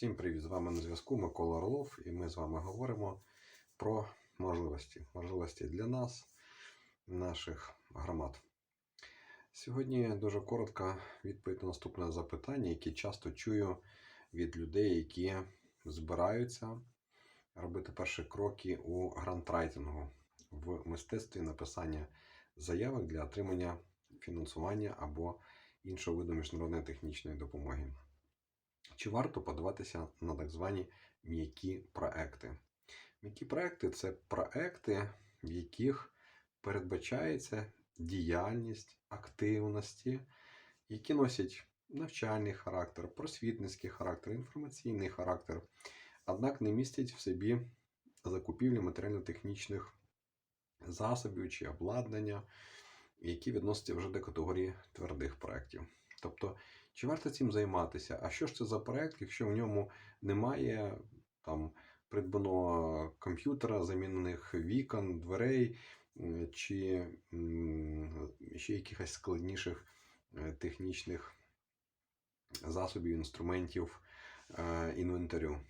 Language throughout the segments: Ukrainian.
Всім привіт! З вами на зв'язку Микола Орлов, і ми з вами говоримо про можливості. Можливості для нас, наших громад. Сьогодні дуже коротка відповідь на наступне запитання, яке часто чую від людей, які збираються робити перші кроки у грантрайтингу в мистецтві написання заявок для отримання фінансування або іншого виду міжнародної технічної допомоги. Чи варто подаватися на так звані м'які проекти? М'які проекти це проекти, в яких передбачається діяльність активності, які носять навчальний характер, просвітницький характер, інформаційний характер, однак не містять в собі закупівлі матеріально-технічних засобів чи обладнання, які відносяться вже до категорії твердих проєктів. Тобто, чи варто цим займатися? А що ж це за проект, якщо в ньому немає там придбаного комп'ютера, замінених вікон, дверей чи ще якихось складніших е, технічних засобів, інструментів, е, інвентарю?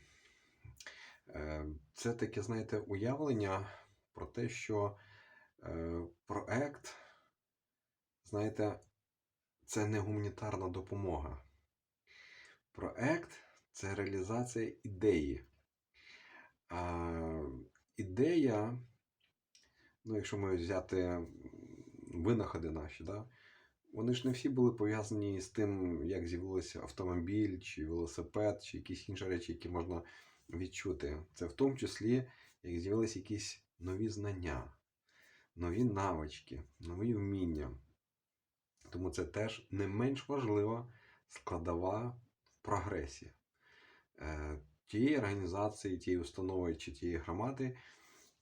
Е, Це таке, знаєте, уявлення про те, що е, проект, знаєте, це не гуманітарна допомога. Проект це реалізація ідеї. А ідея, ну, якщо ми взяти винаходи наші, да, вони ж не всі були пов'язані з тим, як з'явився автомобіль, чи велосипед, чи якісь інші речі, які можна відчути. Це в тому числі, як з'явилися якісь нові знання, нові навички, нові вміння. Тому це теж не менш важлива складова в прогресі е, тієї організації, тієї установи чи тієї громади,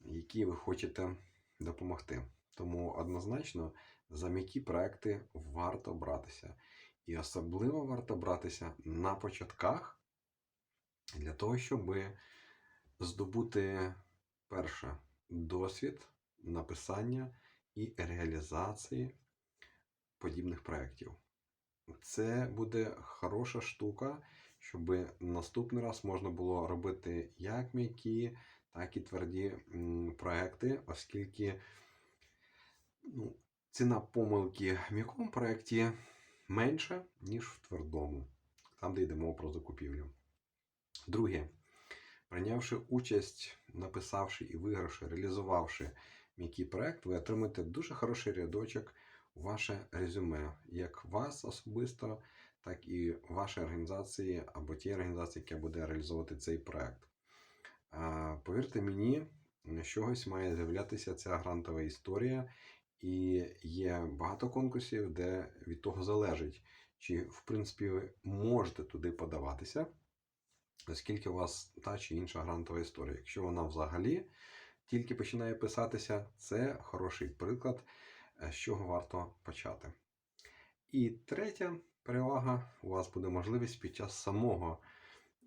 якій ви хочете допомогти. Тому однозначно за м'які проекти варто братися. І особливо варто братися на початках для того, щоб здобути перше досвід написання і реалізації подібних проєктів. Це буде хороша штука, щоб наступний раз можна було робити як м'які, так і тверді проекти, оскільки ну, ціна помилки в м'якому проєкті менша, ніж в твердому, там, де йде мова про закупівлю. Друге, прийнявши участь, написавши і вигравши, реалізувавши м'який проект, ви отримаєте дуже хороший рядочок ваше резюме, як вас особисто, так і вашої організації або тієї організації, яка буде реалізовувати цей проект. Повірте мені, чогось має з'являтися ця грантова історія, і є багато конкурсів, де від того залежить, чи в принципі ви можете туди подаватися, оскільки у вас та чи інша грантова історія. Якщо вона взагалі тільки починає писатися, це хороший приклад, з чого варто почати. І третя перевага у вас буде можливість під час самого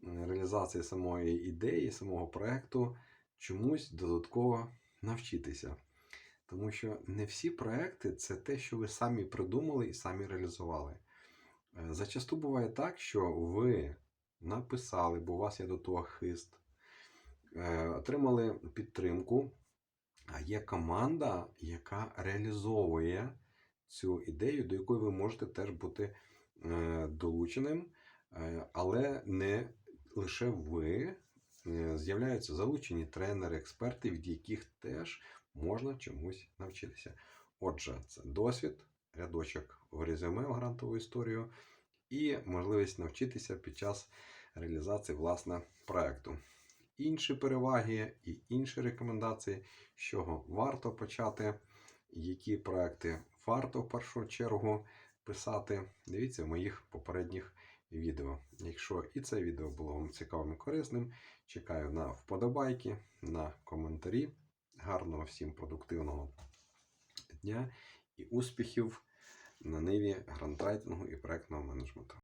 реалізації самої ідеї, самого проекту чомусь додатково навчитися. Тому що не всі проекти це те, що ви самі придумали і самі реалізували. Е, Зачасту буває так, що ви написали, бо у вас є до того хист, е, отримали підтримку, а є команда, яка реалізовує цю ідею, до якої ви можете теж бути е, долученим, Е, але не лише ви. Е, З'являються залучені тренери, експерти, від яких теж можна чомусь навчитися. Отже, це досвід, рядочок в резюме в грантову історію і можливість навчитися під час реалізації власне проекту. Інші переваги і інші рекомендації, з чого варто почати, які проекти варто в першу чергу писати. Дивіться в моїх попередніх відео. Якщо і це відео було вам цікавим і корисним, чекаю на вподобайки, на коментарі. Гарного всім продуктивного дня і успіхів на ниві грантрайтингу і проектного менеджменту.